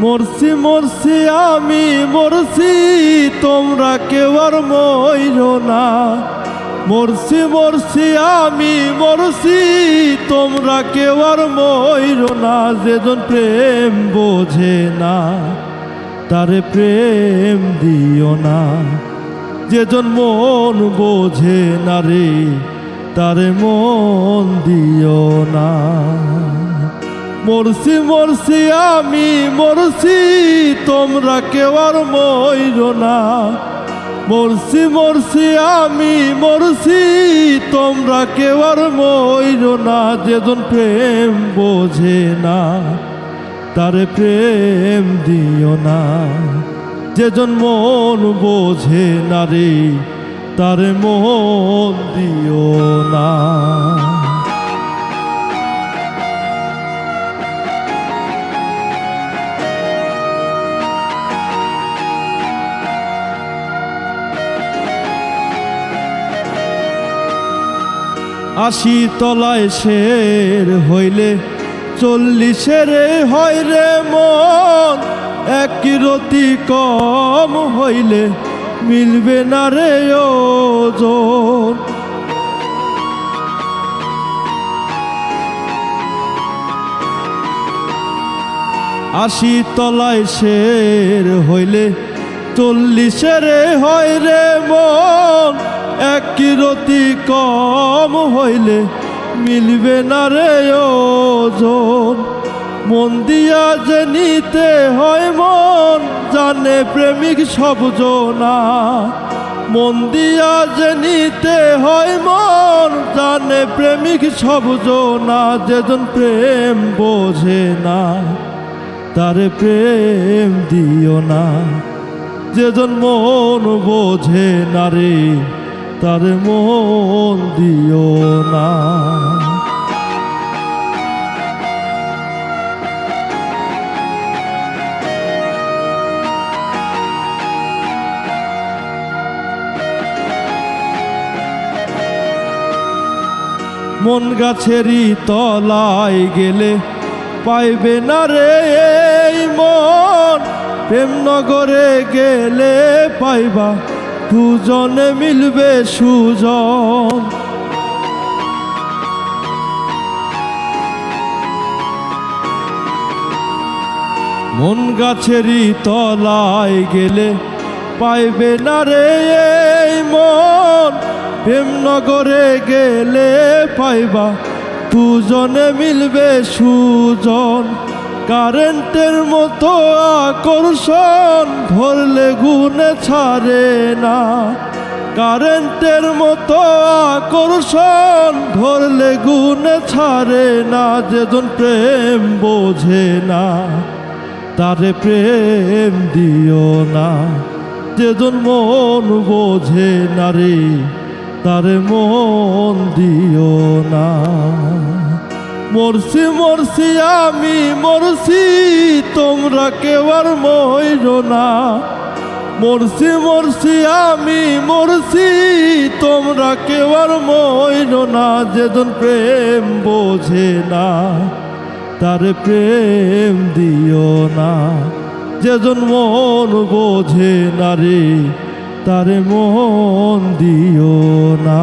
মরছি মরছি, আমি মরছি, তোমরা কেউ আর মইরো না। মরছি মরছি, আমি মরছি, তোমরা কেউ আর মইরো না। যেজন প্রেম বোঝে না, তারে প্রেম দিও না। যেজন মন বোঝে না রে, তারে মন দিও না। মরছি মরছি আমি, মরছি, তোমরা কেউ আর মইরো না। মরছি মরছি আমি, মরছি, তোমরা কেউ আর মইরো না। যেজন প্রেম বোঝে না, তারে প্রেম দিও না। যেজন মন বোঝে না রে, তারে মন দিও না। আশি তলায় শের হইলে চল্লিশের হয় রে মন। এক রতি কম হইলে মিলবে না রে ওজন। আশি তলায় শের হইলে চল্লিশের হয় রে মন। এক রতি কম হইলে মিলবে না রে ওজন। মন দিয়া যে নিতে হয় মন, জানে প্রেমিক সব জনা। মন দিয়া যে নিতে হয় মন, জানে প্রেমিক সব জনা। যেজন প্রেম বোঝে না, তারে প্রেম দিও না। যেজন মন বোঝে না রে তার মন দিও না। মন গাছেরই তলায় গেলে পাইবে না রে এই মন। প্রেমনগরে গেলে পাইবা দুজনে মিলবে সুজন। মন গাছেরই তলায় গেলে পাইবে না রে এই মন। প্রেমনগরে গেলে পাইবা, দুজনে মিলবে সুজন। কারেন্টের মতো আকর্ষণ ধরলে গুনে ছাড়ে না। কারেন্টের মতো আকর্ষণ ধরলে গুনে ছাড়ে না, যেজন প্রেম বোঝে না, তারে প্রেম দিও না। যেজন মন বোঝে না রে, তারে মন দিও না। মরছি মরছি, আমি মরছি, তোমরা কেউ আর মইরো না। মরছি মরছি, আমি মরছি, তোমরা কেউ আর মইরো না। যেজন প্রেম বোঝে না, তার প্রেম দিও না। যেজন মন বোঝে না রে, তার মন দিও না।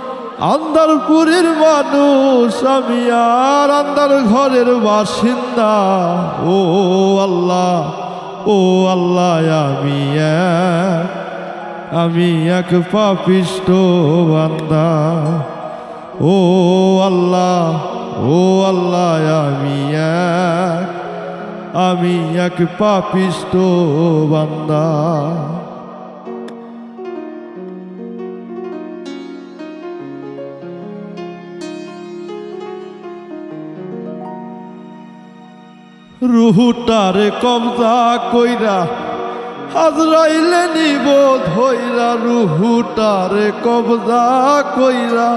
আন্ধারপুরের মানুষ, আমি আর আন্ধার ঘরের বাসিন্দা। ও আল্লাহ ও আল্লাহ, আমি আমি এক পাপিষ্ট বান্দা। ও আল্লাহ ও আল্লাহ, আমি আমি এক পাপিষ্ট বান্দা। রুহুটারে কবজা কইরা হাজরাইলে নিব ধইরা, রুহুটারে কবজা কইরা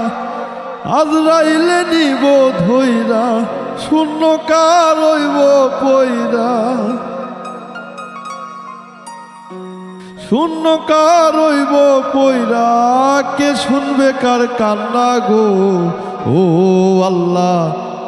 হাজরাইলে নিব ধইরা শূন্য কার হইব পইরা। শূন্য কার হইব পইরা, কে শুনবে কার কান্না গো? ও আল্লাহ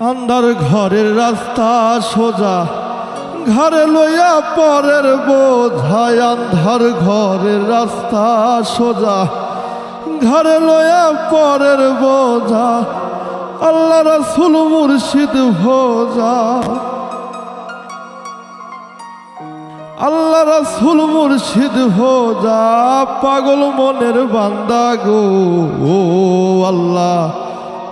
আন্ধার ঘরের রাস্তা সোজা ঘরে লইয়া পরের বোঝায় আন্ধার ঘরের রাস্তা সোজা ঘরে লইয়া পরের বোঝা, আল্লাহ রাসুল মুর্শিদ ভোজা। আল্লাহ রাসুল মুর্শিদ ভোজা, পাগল মনের বান্দা গো, ও আল্লাহ।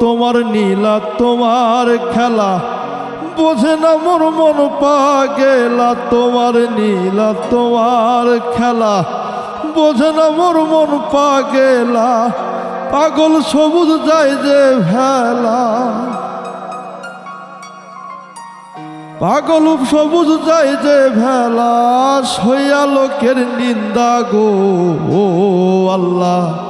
তোমার নীলা তোমার খেলা। বোঝে না মোর মন পা গেলা তোমার নীলা তোমার খেলা। বোঝে না মোর মন পা গেলা পাগল সবুজ যায় যে ভেলা। পাগল সবুজ যায় যে ভেলা। সইয়া লোকের নিন্দা গো, ও আল্লাহ।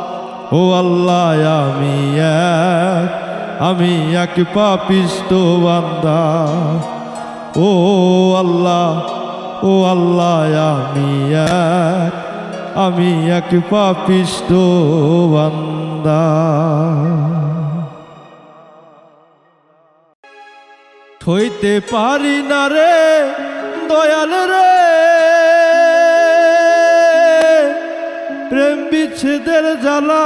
ও আল্লাহ, আমি এক আমি এক পাপিষ্ট বান্দা। ও আল্লাহ ও আল্লাহ, আমি এক আমি এক পাপিষ্ট বান্দা। থইতে পারি না রে, দয়াল রে। প্রেম জ্বালা।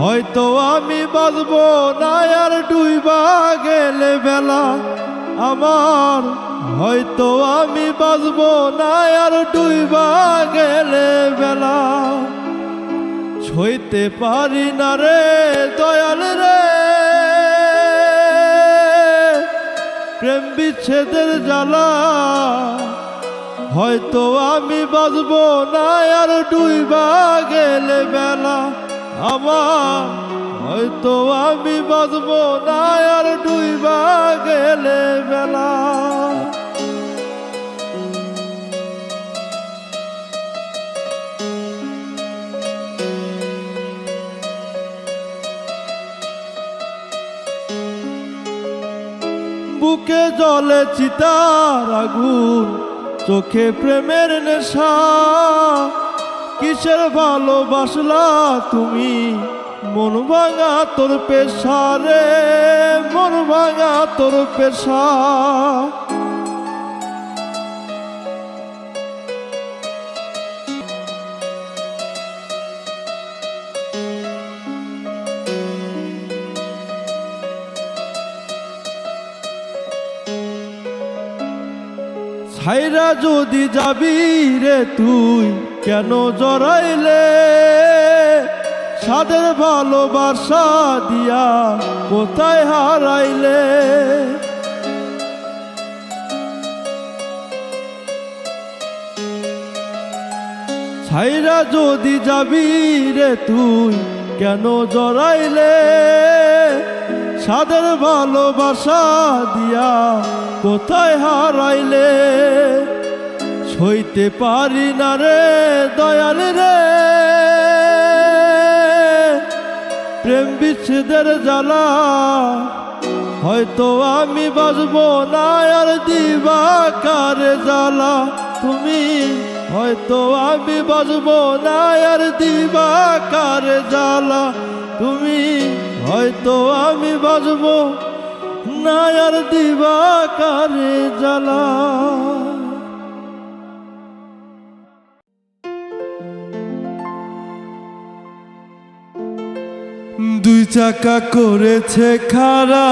হয়তো আমি বাজব না আর ডুইবা গেলে বেলা। আমার হয়তো আমি বাজব না আর ডুইবা গেলে বেলা। ছইতে পারি না রে দয়াল রে। প্রেম বিচ্ছেদের জ্বালা। হয়তো আমি বাজব না আর ডুইবা গেলে বেলা। আমার হয়তো আমি বাজব না আর ডুইবা গেলে বেলা। বুকে জলে চিতার আগুন চোখে প্রেমের নেশা। কিসের ভালোবাসলা তুমি? মন ভাঙা তোর পেশা রে, মন ভাঙা তোর পেশা। ছাইরা যদি যাবি রে তুই কেন জড়াইলে? সাদের ভালোবাসা দিয়া কোথায় হারাইলে? সাইরা যদি যাবি রে তুই কেন জড়াইলে? সাদের ভালোবাসা দিয়া কোথায় হারাইলে? সইতে পারি না রে দয়াল রে। প্রেম বিচ্ছেদের জ্বালা, হয়তো আমি বাজবো না, আর দিবা কারে জ্বালা? তুমি হয়তো আমি বাজবো না, আর দিবা কারে জ্বালা? তুমি হয়তো আমি বাজবো না আর দিবা কারে জ্বালা। দুই চাকা করেছে খারা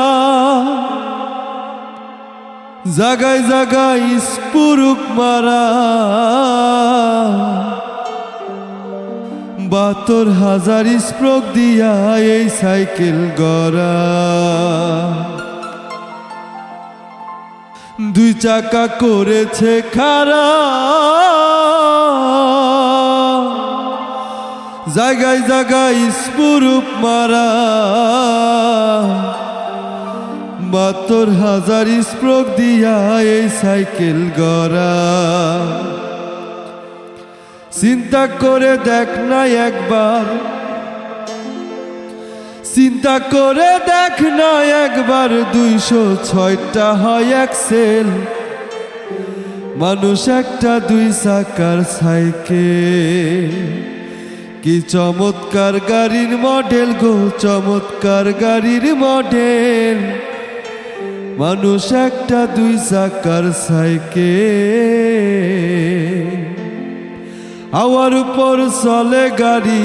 জাগায় জাগায় স্পুরুক মারা। বাতর হাজার স্প্রোক দিয়া এই সাইকেল গড়া। দুই চাকা করেছে খারা। জায়গায় জায়গায় স্পুরুপ মারা। বাত্তর হাজার স্প্রোক দিয়া এই সাইকেল গড়া। চিন্তা করে দেখ না একবার। চিন্তা করে দেখ না একবার দুইশো ছয়টা হয় এক সেল মানুষ একটা দুই চাকার সাইকেল। কি চমৎকার গাড়ির মডেল গো, চমৎকার গাড়ির মডেল। মানুষ একটা দুই চাকার সাইকেল। হাওয়ার উপর চলে গাড়ি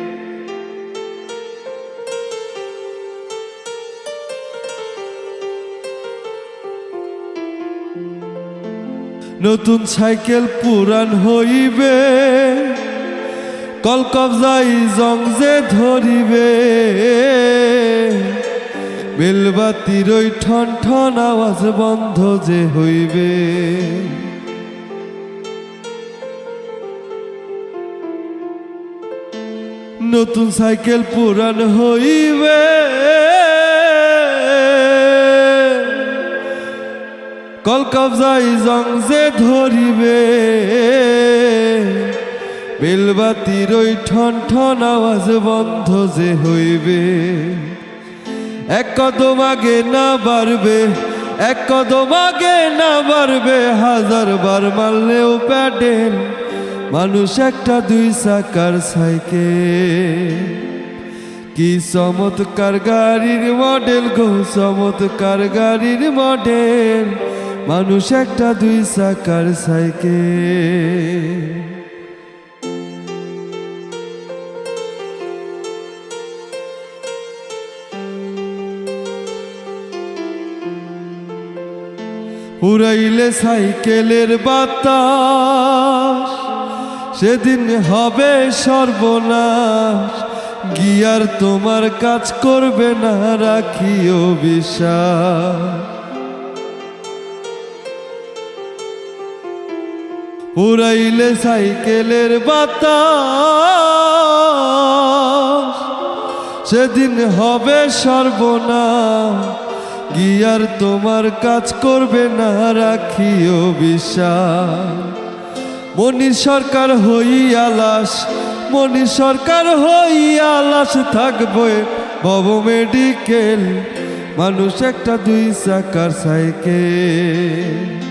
নতুন সাইকেল পুরান হইবে কল কবজাই জং যে ধরিবে। বেলবাতির ওই ঠন ঠন আওয়াজ বন্ধ যে হইবে। নতুন সাইকেল পুরান হইবে। কল কবজাই জং যে ধরিবে বেলবাতির ওই ঠন ঠন আওয়াজ বন্ধ যে হইবে। এক কদম আগে না বাড়বে, এক কদম আগে না বাড়বে, হাজার বার মারলেও প্যাডেল মানুষ একটা দুই চাকার সাইকেল কি চমৎকার গাড়ির মডেল গো, চমৎকার গাড়ির মডেল। মানুষ একটা দুই চাকার সাইকেল। উড়াইলে সাইকেলের বাতাস, সেদিন হবে সর্বনাশ। গিয়ার তোমার কাজ করবে না, রাখিও বিশ্বাস। উড়াইলে সাইকেলের বাতাস। সেদিন হবে সর্বনাশ, গিয়ার তোমার কাজ করবে না, রাখিও বিশ্বাস। মনি সরকার হই আলাস মনি সরকার হই আলাস, থাকবে ভব মেডিকেল। মানুষ একটা দুই চাকার সাইকেল।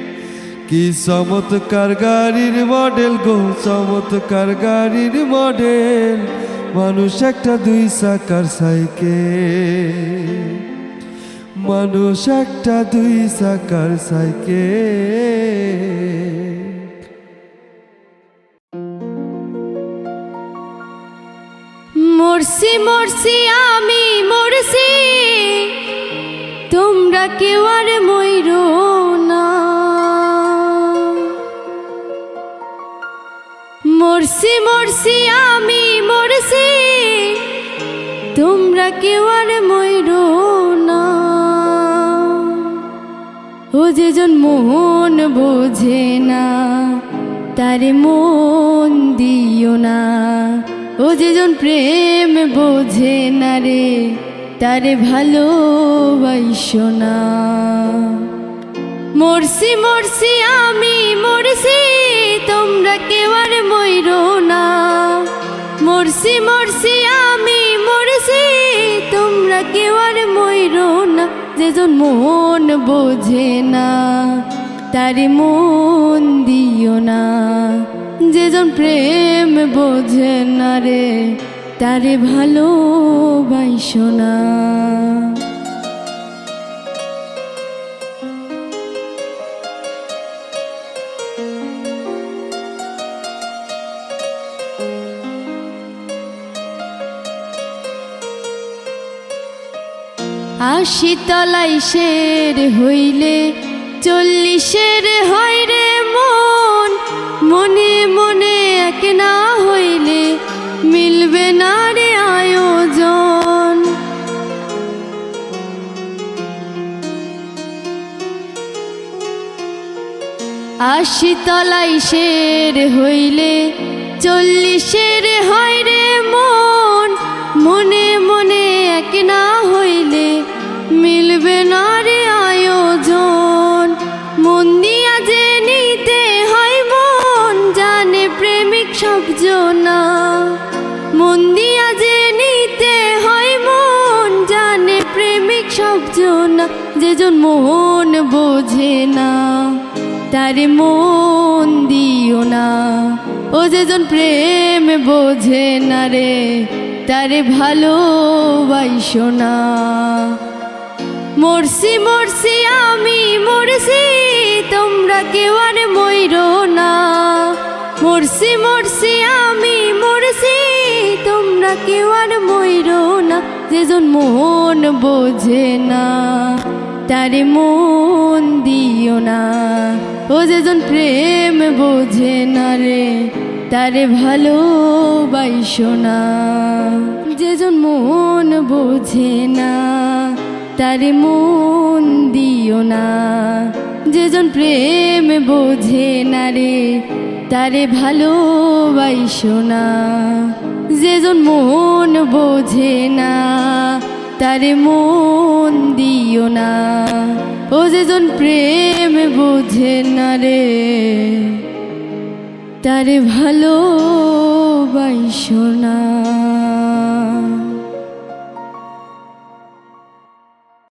কি চমৎকার গাড়ির মডেল গো, চমৎকার গাড়ির মডেল। মানুষ একটা দুই চাকার সাইকেল। মানুষ একটা দুই চাকার সাইকেল। মরছি মরছি, আমি মরছি। তোমরা কেউ আর ময়ূর মরছি, আমি মরছি। তোমরা কেউ আর ময়ূর না। ও যেজন মন বোঝে না, তারে মন দিও না। ও যেজন প্রেম বোঝে না রে, তারে ভালোবাসো না। মরছি মরছি, আমি মরছি, তোমরা কেউ আর ময়ূর মরছি মরছি, আমি মরছি। তোমরা কেউ আর ময়ূর না যেজন মন বোঝে না, তার মন দিও না। যেজন প্রেম বোঝে না রে, তারে ভালোবাসো না। আশি তলাই শের হইলে চল্লিশের হয় রে মন। মনে মনে এক না হইলে মিলবে না রে আয়োজন। আশি তলাই শের হইলে চল্লিশের হয় রে মনে। মনে মন বোঝে না, তারে মন দিও না। ও যেজন প্রেম বোঝে না রে, তারে ভালোবাসো না। মরছি মরছি, আমি মরছি, তোমরা কেউ আর ময়ূর না। মরছি মরছি, আমি মরছি, তোমরা কেউ আর ময়ূর না। যেজন মন বোঝে না। তারে মন দিও না। ও যেজন প্রেম বোঝে না রে, তারে ভালোবাসো না। যেজন মন বোঝে না, তারে মন দিও না। যেজন প্রেম বোঝে না রে, তারে ভালোবাসো না। যেজন মন বোঝে না তারে মন দিও না। ও যেজন প্রেম বোঝে না রে তারে ভালোবাসো না।